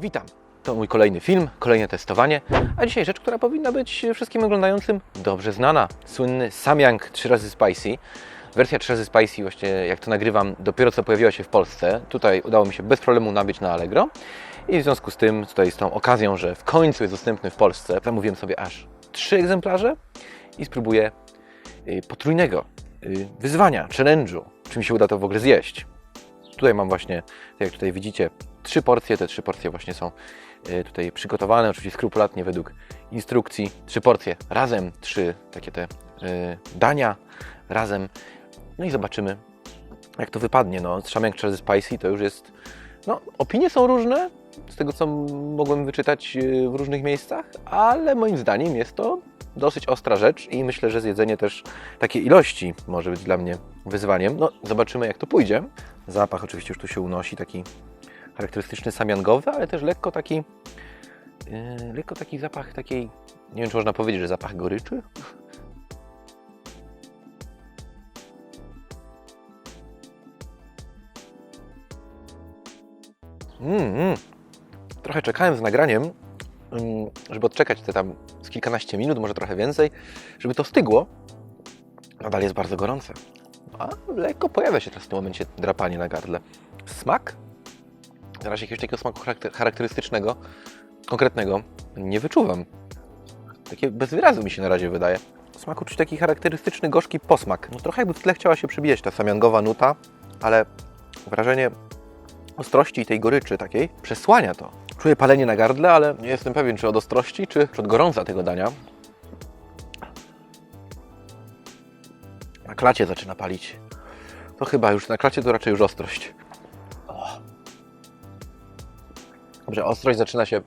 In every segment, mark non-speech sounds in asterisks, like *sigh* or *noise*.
Witam. To mój kolejny film, kolejne testowanie, a dzisiaj rzecz, która powinna być wszystkim oglądającym dobrze znana. Słynny Samyang 3 razy Spicy. Wersja 3 razy Spicy, właśnie jak to nagrywam, dopiero co pojawiła się w Polsce. Tutaj udało mi się bez problemu nabyć na Allegro. I w związku z tym, tutaj z tą okazją, że w końcu jest dostępny w Polsce, zamówiłem sobie aż trzy egzemplarze i spróbuję y, potrójnego y, wyzwania, challenge'u, czy mi się uda to w ogóle zjeść. Tutaj mam właśnie, tak jak tutaj widzicie, trzy porcje. Te trzy porcje właśnie są e, tutaj przygotowane, oczywiście skrupulatnie według instrukcji. Trzy porcje razem, trzy takie te e, dania razem. No i zobaczymy, jak to wypadnie. No, Szamek czy Spicy to już jest. No, opinie są różne, z tego co mogłem wyczytać e, w różnych miejscach, ale moim zdaniem jest to dosyć ostra rzecz i myślę, że zjedzenie też takiej ilości może być dla mnie wyzwaniem. No, zobaczymy jak to pójdzie. Zapach oczywiście już tu się unosi, taki charakterystyczny samiangowy, ale też lekko taki, yy, lekko taki zapach takiej, nie wiem czy można powiedzieć, że zapach goryczy? Mm, mm. Trochę czekałem z nagraniem, mm, żeby odczekać te tam z kilkanaście minut, może trochę więcej, żeby to stygło. Nadal jest bardzo gorące. A lekko pojawia się teraz w tym momencie drapanie na gardle. Smak? Na razie jakiegoś takiego smaku charakter- charakterystycznego, konkretnego nie wyczuwam. Takie bez wyrazu mi się na razie wydaje. Smaku czuć taki charakterystyczny, gorzki posmak. No trochę jakby w tle chciała się przybijać ta samiangowa nuta, ale wrażenie ostrości i tej goryczy takiej przesłania to. Czuję palenie na gardle, ale nie jestem pewien, czy od ostrości, czy od gorąca tego dania. Na klacie zaczyna palić. To chyba już na klacie to raczej już ostrość. Dobrze, ostrość zaczyna się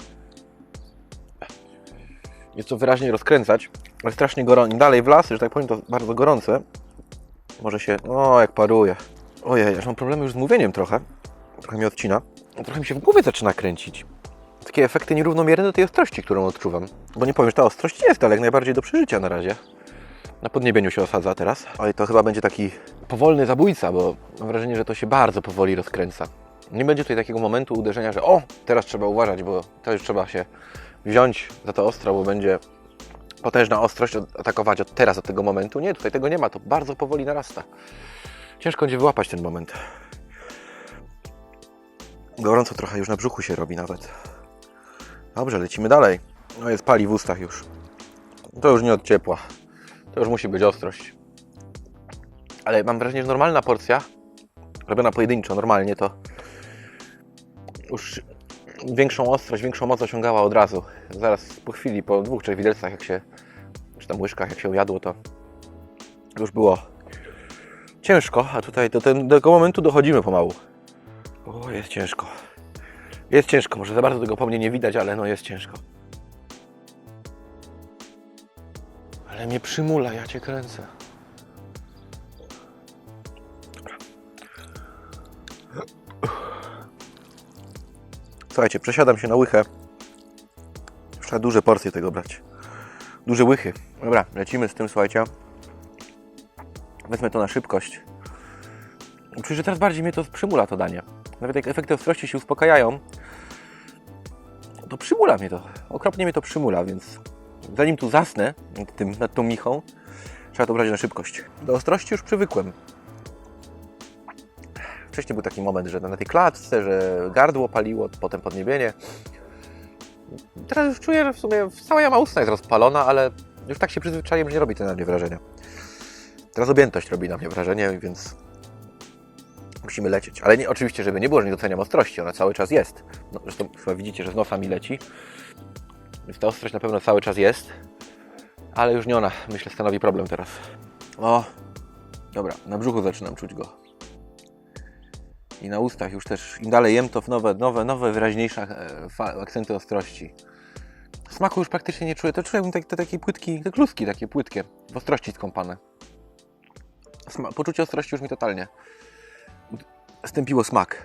jest to wyraźnie rozkręcać, ale strasznie gorąco. Dalej w lasy, że tak powiem, to bardzo gorące. Może się, o jak paruje. Ojej, aż mam problemy już z mówieniem trochę. Trochę mi odcina. Trochę mi się w głowie zaczyna kręcić. Takie efekty nierównomierne do tej ostrości, którą odczuwam. Bo nie powiem, że ta ostrość jest, ale jak najbardziej do przeżycia na razie. Na podniebieniu się osadza teraz. Oj, to chyba będzie taki powolny zabójca, bo mam wrażenie, że to się bardzo powoli rozkręca. Nie będzie tutaj takiego momentu uderzenia, że o, teraz trzeba uważać, bo to już trzeba się wziąć za to ostro, bo będzie potężna ostrość atakować od teraz, od tego momentu. Nie, tutaj tego nie ma, to bardzo powoli narasta. Ciężko będzie wyłapać ten moment. Gorąco trochę już na brzuchu się robi nawet. Dobrze, lecimy dalej. No jest pali w ustach już. To już nie od ciepła. To już musi być ostrość. Ale mam wrażenie, że normalna porcja, robiona pojedynczo, normalnie, to już większą ostrość, większą moc osiągała od razu. Zaraz po chwili, po dwóch, trzech widelcach, jak się, czy tam łyżkach, jak się jadło, to już było ciężko, a tutaj do, ten, do tego momentu dochodzimy pomału. O, jest ciężko. Jest ciężko, może za bardzo tego po mnie nie widać, ale no jest ciężko. Ale mnie przymula, ja cię kręcę. Słuchajcie, przesiadam się na łychę. Trzeba duże porcje tego brać. Duże łychy. Dobra, lecimy z tym, słuchajcie. Wezmę to na szybkość. Że teraz bardziej mnie to przymula to danie. Nawet jak efekty ostrości się uspokajają, to przymula mnie to. Okropnie mnie to przymula, więc zanim tu zasnę nad, tym, nad tą michą, trzeba to brać na szybkość. Do ostrości już przywykłem. Wcześniej był taki moment, że na tej klatce, że gardło paliło, potem podniebienie. Teraz już czuję, że w sumie cała jama ustna jest rozpalona, ale już tak się przyzwyczaiłem, że nie robi to na mnie wrażenia. Teraz objętość robi na mnie wrażenie, więc musimy lecieć. Ale nie, oczywiście, żeby nie było, że nie doceniam ostrości, ona cały czas jest. No, zresztą chyba widzicie, że z nosa mi leci. Więc ta ostrość na pewno cały czas jest. Ale już nie ona, myślę, stanowi problem teraz. O, dobra, na brzuchu zaczynam czuć go. I na ustach już też, im dalej jem, to w nowe, nowe, nowe wyraźniejsze e, akcenty ostrości. Smaku już praktycznie nie czuję. To czuję te, te takie płytki, te kluski takie płytkie, w ostrości skąpane. Sma- poczucie ostrości już mi totalnie stępiło smak.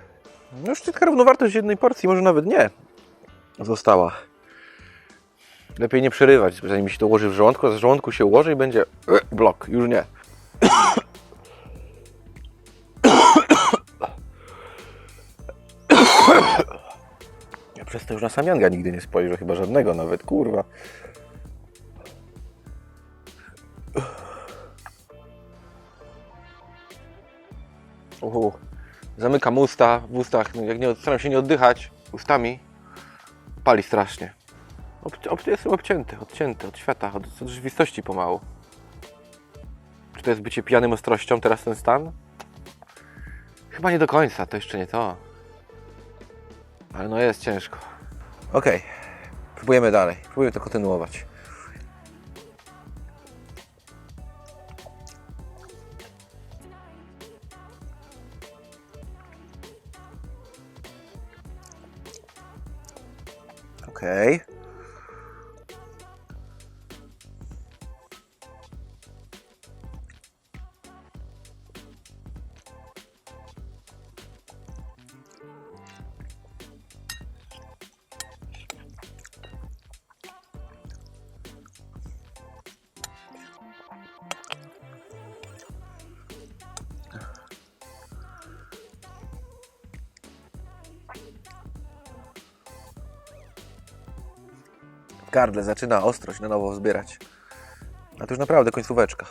No już taka równowartość jednej porcji, może nawet nie, została. Lepiej nie przerywać, zanim się to ułoży w żołądku, a z żołądku się ułoży i będzie e, blok, już nie. Przez to już na Samianga nigdy nie spojrzę, chyba żadnego nawet, kurwa. Uhu. Zamykam usta, w ustach, no jak nie, staram się nie oddychać ustami, pali strasznie. Ob, ob, jestem obcięty, odcięty od świata, od, od rzeczywistości pomału. Czy to jest bycie pijanym ostrością, teraz ten stan? Chyba nie do końca, to jeszcze nie to. Ale no jest ciężko. Okej, próbujemy dalej, próbujemy to kontynuować. Okej. Gardle zaczyna ostrość na nowo zbierać. A to już naprawdę końcóweczka.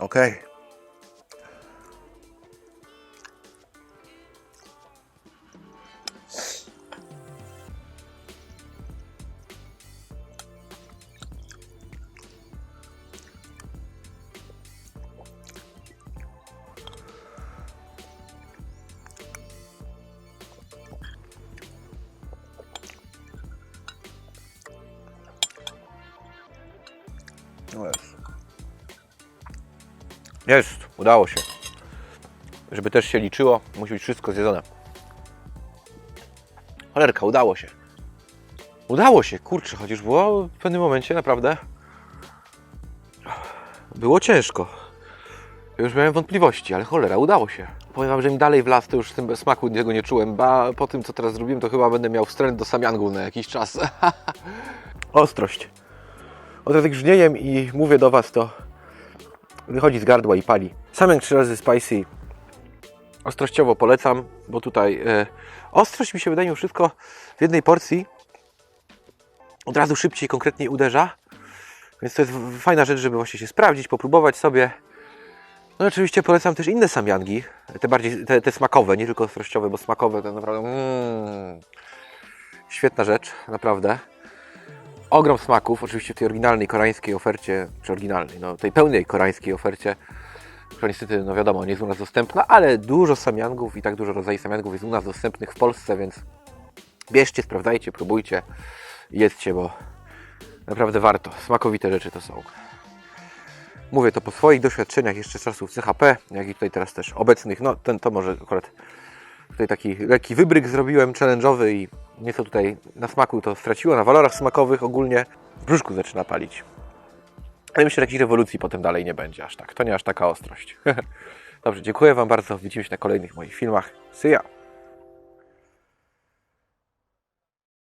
Okej. No Jest, udało się. Żeby też się liczyło, musi być wszystko zjedzone. Cholerka, udało się. Udało się, kurczę, chociaż było w pewnym momencie naprawdę było ciężko. Już miałem wątpliwości, ale cholera, udało się. Powiem Wam, że im dalej w las, to już w tym smaku tego nie czułem. Ba, po tym, co teraz zrobiłem, to chyba będę miał wstręt do samiangu na jakiś czas. *laughs* Ostrość. Od razu jak żniejem i mówię do Was, to wychodzi z gardła i pali. Samiank trzy razy spicy. Ostrościowo polecam, bo tutaj e, ostrość mi się wydaje wszystko w jednej porcji od razu szybciej, konkretniej uderza. Więc to jest fajna rzecz, żeby właśnie się sprawdzić, popróbować sobie. No oczywiście polecam też inne samiangi, te bardziej, te, te smakowe, nie tylko ostrościowe, bo smakowe to naprawdę mm, świetna rzecz, naprawdę. Ogrom smaków, oczywiście w tej oryginalnej koreańskiej ofercie, czy oryginalnej, no tej pełnej koreańskiej ofercie, która niestety, no wiadomo, nie jest u nas dostępna, ale dużo samiangów i tak dużo rodzajów samiangów jest u nas dostępnych w Polsce, więc bierzcie, sprawdzajcie, próbujcie, jedzcie, bo naprawdę warto. Smakowite rzeczy to są. Mówię to po swoich doświadczeniach jeszcze z czasów CHP, jak i tutaj teraz też obecnych. No ten to może akurat tutaj taki lekki wybryk zrobiłem challenge'owy i nieco tutaj na smaku to straciło, na walorach smakowych ogólnie. W brzuszku zaczyna palić. Ale myślę, że jakiejś rewolucji potem dalej nie będzie aż tak. To nie aż taka ostrość. *laughs* Dobrze, dziękuję Wam bardzo. Widzimy się na kolejnych moich filmach. See ya!